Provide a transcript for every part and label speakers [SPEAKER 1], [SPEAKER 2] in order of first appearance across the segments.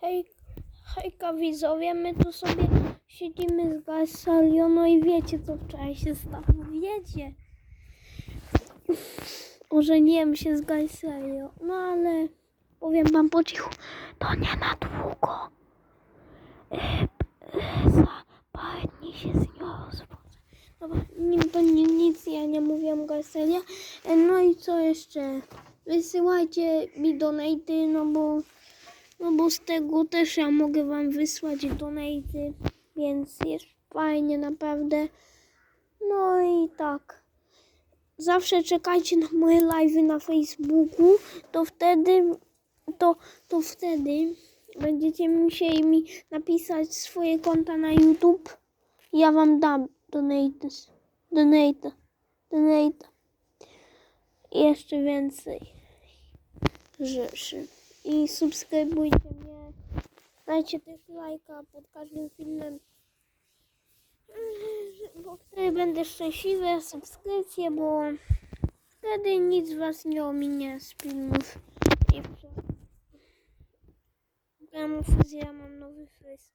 [SPEAKER 1] Hej, hejka widzowie, my tu sobie siedzimy z Gasalią, no i wiecie co wczoraj się stało, wiecie. Ożeniłem się z Gasalią, no ale powiem wam po cichu, to nie na długo. E, za parę dni się z nią rozwodzę. Dobra, nie, to ni- nic ja nie mówiłam Gaselia. E, no i co jeszcze? Wysyłajcie mi donaty, no bo no bo z tego też ja mogę wam wysłać donaty, więc jest fajnie naprawdę. No i tak. Zawsze czekajcie na moje live'y na Facebooku, to wtedy to, to wtedy będziecie musieli mi napisać swoje konta na YouTube. Ja wam dam donate, donate, donate. Jeszcze więcej rzeczy i subskrybujcie mnie. Dajcie też lajka pod każdym filmem, Yy, bo wtedy będę szczęśliwy, subskrypcje, bo wtedy nic was nie ominie z filmów. I prze- Programów ja mam nowy face.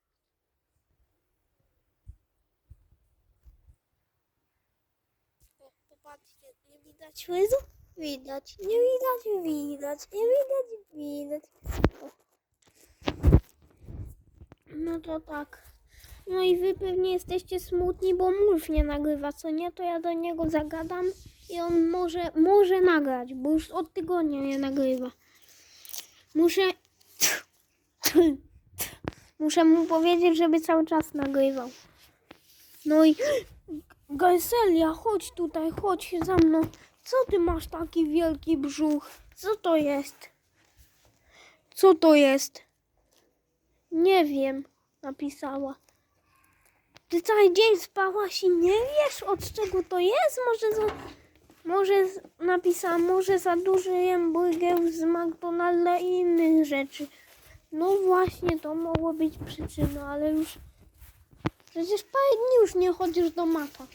[SPEAKER 1] O, Popatrzcie, nie widać fryzu? Widać, nie widać, widać, nie widać, widać. O. No to tak. No i wy pewnie jesteście smutni, bo mąż nie nagrywa, co nie? To ja do niego zagadam i on może, może nagrać, bo już od tygodnia nie nagrywa. Muszę... Muszę mu powiedzieć, żeby cały czas nagrywał. No i... Gajselia, chodź tutaj, chodź za mną. Co ty masz taki wielki brzuch? Co to jest? Co to jest? Nie wiem, napisała. Ty cały dzień spałaś i nie wiesz od czego to jest? Może za, może napisała, może za dużo jem burgerów z McDonalda i innych rzeczy. No właśnie, to mogło być przyczyną, ale już przecież parę dni już nie chodzisz do maka.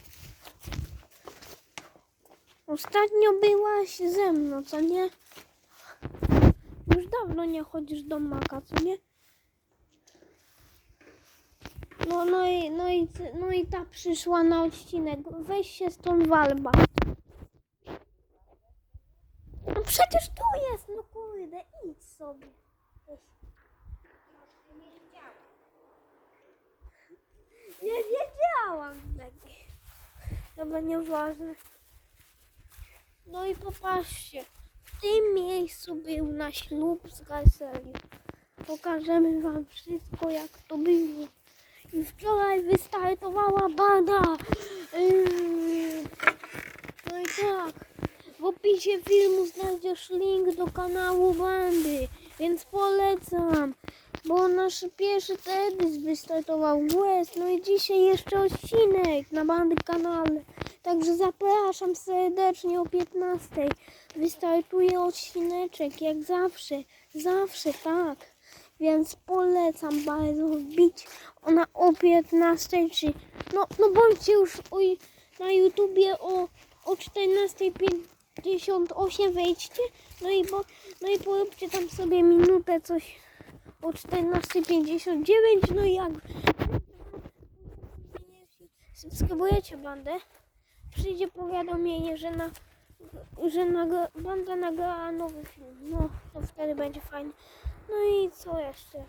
[SPEAKER 1] Ostatnio byłaś ze mną, co nie? Dawno nie chodzisz do maka, co nie? No, no, i, no, i, no i ta przyszła na odcinek. Weź się stąd walba. No przecież tu jest, no kurde, idź sobie. Nie wiedziałam tego. Dobra, nieważne. No i popatrzcie, w tym miejscu był na ślub z Gaselią. Pokażemy wam wszystko jak to było. I wczoraj wystartowała banda. Yy, No i tak, w opisie filmu znajdziesz link do kanału bandy, więc polecam. Bo nasz pierwszy teledysk wystartował West, no i dzisiaj jeszcze odcinek na bandy kanale. Także zapraszam serdecznie o 15. Wystartuje odcineczek, jak zawsze. Zawsze tak. Więc polecam bardzo wbić ona o 15 czy no, no bądźcie już o, na YouTubie o, o 14.58 wejdźcie no i, bo, no i poróbcie tam sobie minutę coś o 14.59 no i jak subskrybujecie bandę przyjdzie powiadomienie, że na że nagra, banda nagrała nowy film. No to wtedy będzie fajnie. No i co jeszcze?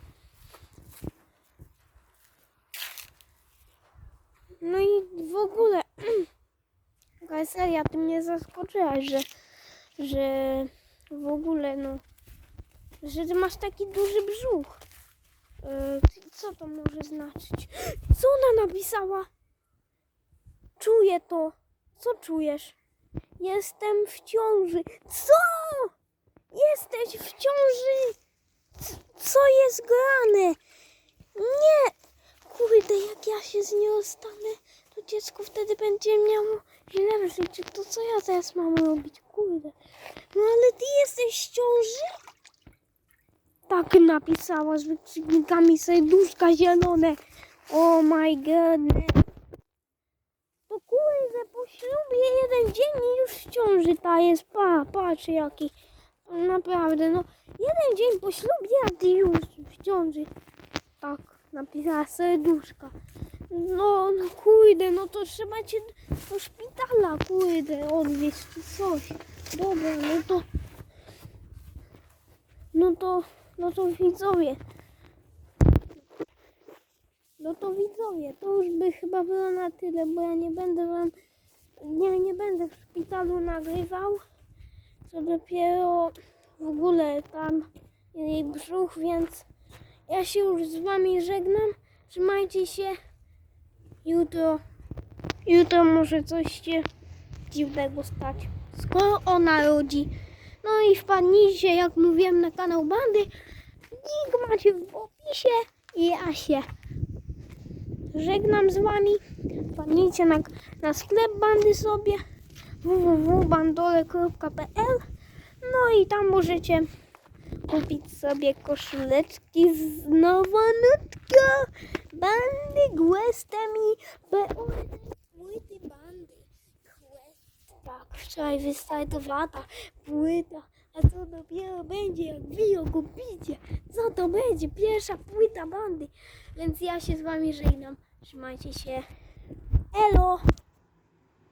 [SPEAKER 1] No i w ogóle, Kajseria, ty mnie zaskoczyłaś, że, że w ogóle, no, że ty masz taki duży brzuch. Ty- co to może znaczyć? Co ona napisała? Czuję to. Co czujesz? Jestem w ciąży. Co? Jesteś w ciąży? Co jest grane? Nie! Kurde, jak ja się z nią stanę, to dziecko wtedy będzie miało źle w życiu. To co ja teraz mam robić? Kurde. No ale ty jesteś w ciąży? Tak napisała z wykrzyknikami serduszka zielone. Oh my goodness. To kurde, po ślubie jeden dzień i już w ciąży ta jest. Pa, patrz jaki. Naprawdę, no. Jeden dzień po ślubie, a ty już w ciąży. Tak, napisała serduszka. No, no kurde, no to trzeba cię do szpitala, kurde, odwieźć czy coś. Dobra, no to... No to, no to widzowie. No to widzowie, to już by chyba było na tyle, bo ja nie będę wam, nie, nie będę w szpitalu nagrywał, co dopiero w ogóle tam jej brzuch, więc ja się już z wami żegnam. Trzymajcie się. Jutro, jutro może coś się dziwnego stać. Skoro ona rodzi. No i wpadnijcie, jak mówiłem, na kanał Bandy. Link macie w opisie i ja się żegnam z wami. Wpadnijcie na, na sklep Bandy sobie www.bandole.pl No i tam możecie kupić sobie koszuleczki z nowonutką bandy Questami płyty bandy Quest. Tak, wczoraj wystartowała ta płyta, a co dopiero będzie jak wy ją kupicie, co to będzie? Pierwsza płyta bandy, więc ja się z wami żegnam, trzymajcie się, elo!